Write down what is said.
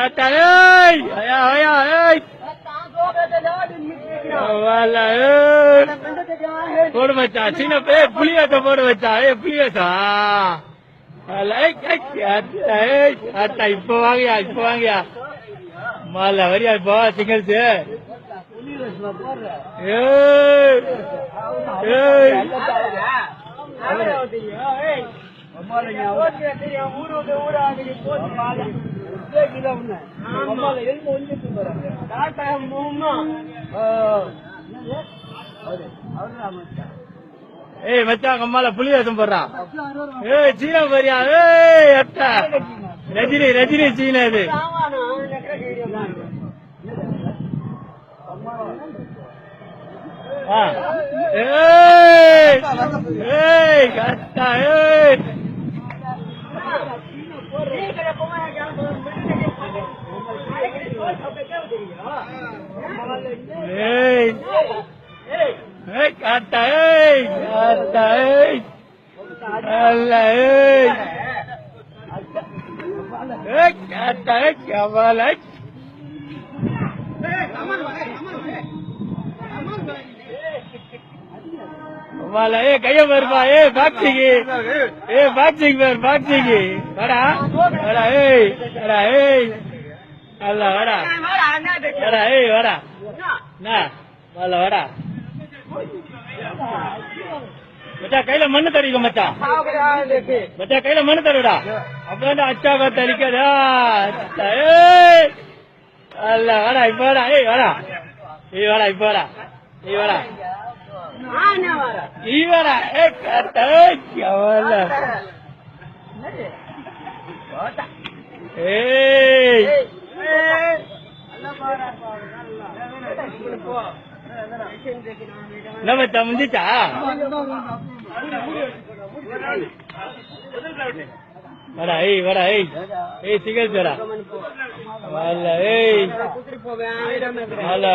அட்டா ஏய் ஐயா ஐயா ஏய் போடு மச்சான் சின்ன பே புளி போடு வச்சா ஏய் புளி வச்சா இப்ப வாங்கயா இப்ப வாங்கயா மால வரியா இப்போ சிங்கல்ஸ் ஏய் ஏய் ஏய் மச்சான் கம்மால புளி வேஷம் போடுறான் ஏய் சீனா பாரியா ஏய் அத்தா. ரஜினி ரஜினி சீனா இது. ஏய் ஏய் கத்தா ஏய் ஏய் ஏய் கத்தா ஏய் கத்தா ஏய் அல்ல ஏய் ஏய் கத்தா ஏய் கமல கமல ஏய் கைய பாருப்பா ஏ பாக்ஸிங் ஏ பாக்ஸிங் பேர் பாக்ஸிங் வாடா வாடா ஏய் வாடா ஏய். அல்ல வாடா. வாடா ஏய் வாடா. நா வாடா வாடா. மச்சா கையில மண்ணு தடிக்க மச்சா. மச்சா கையில மண்ணு தருடா அப்பதான் அச்சா பார்த்து அடிக்காதா. ஏய். அல்ல வாடா இப்ப வாடா ஏய் வாடா. ஏய் வாடா இப்ப வாடா. ஏய் வாடா. வாடா ஏய். மச்சான் முந்திச்சா வாடா ஏய் வாடா ஏய். ஏய் சிகரெட் வாடா வாடா ஏய். வாடா.